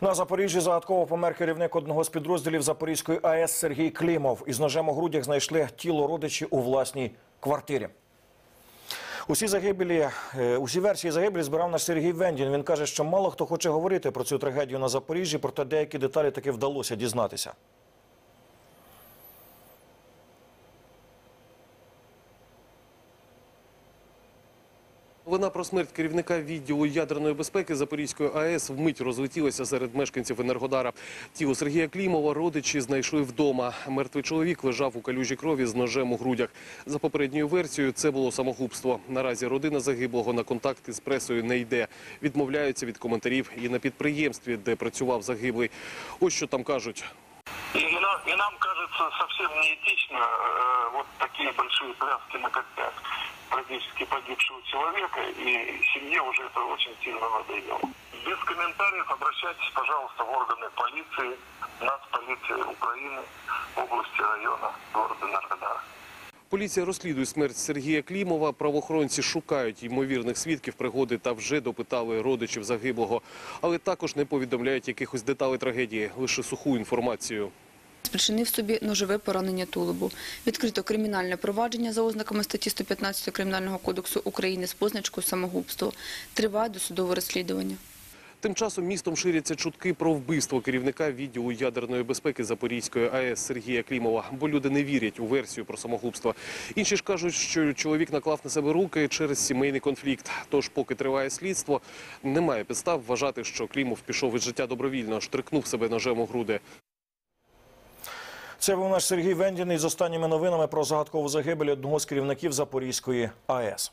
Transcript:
На Запоріжжі загадково помер керівник одного з підрозділів Запорізької АЕС Сергій Клімов. Із ножем у грудях знайшли тіло родичі у власній квартирі. Усі загибелі, е, усі версії загибелі збирав наш Сергій Вендін. Він каже, що мало хто хоче говорити про цю трагедію на Запоріжжі, проте деякі деталі таки вдалося дізнатися. Новина про смерть керівника відділу ядерної безпеки Запорізької АЕС вмить розлетілася серед мешканців Енергодара. Тіло Сергія Клімова родичі знайшли вдома. Мертвий чоловік лежав у калюжі крові з ножем у грудях. За попередньою версією, це було самогубство. Наразі родина загиблого на контакти з пресою не йде. Відмовляються від коментарів і на підприємстві, де працював загиблий. Ось що там кажуть. И, и нам, и нам кажется совсем неэтично э, вот такие большие пляски на костях трагически погибшего человека, и семье уже это очень сильно надоело. Без комментариев обращайтесь, пожалуйста, в органы полиции, нацполиции Украины, области, района, города Энергодара. Поліція розслідує смерть Сергія Клімова. Правоохоронці шукають ймовірних свідків пригоди та вже допитали родичів загиблого, але також не повідомляють якихось деталей трагедії, лише суху інформацію. Спричинив собі ножове поранення тулубу. Відкрито кримінальне провадження за ознаками статті 115 Кримінального кодексу України з позначкою самогубство. Триває досудове розслідування. Тим часом містом ширяться чутки про вбивство керівника відділу ядерної безпеки Запорізької АЕС Сергія Клімова, бо люди не вірять у версію про самогубство. Інші ж кажуть, що чоловік наклав на себе руки через сімейний конфлікт. Тож, поки триває слідство, немає підстав вважати, що Клімов пішов із життя добровільно, штрикнув себе ножем у груди. Це був наш Сергій Вендін із останніми новинами про загадкову загибель одного з керівників Запорізької АЕС.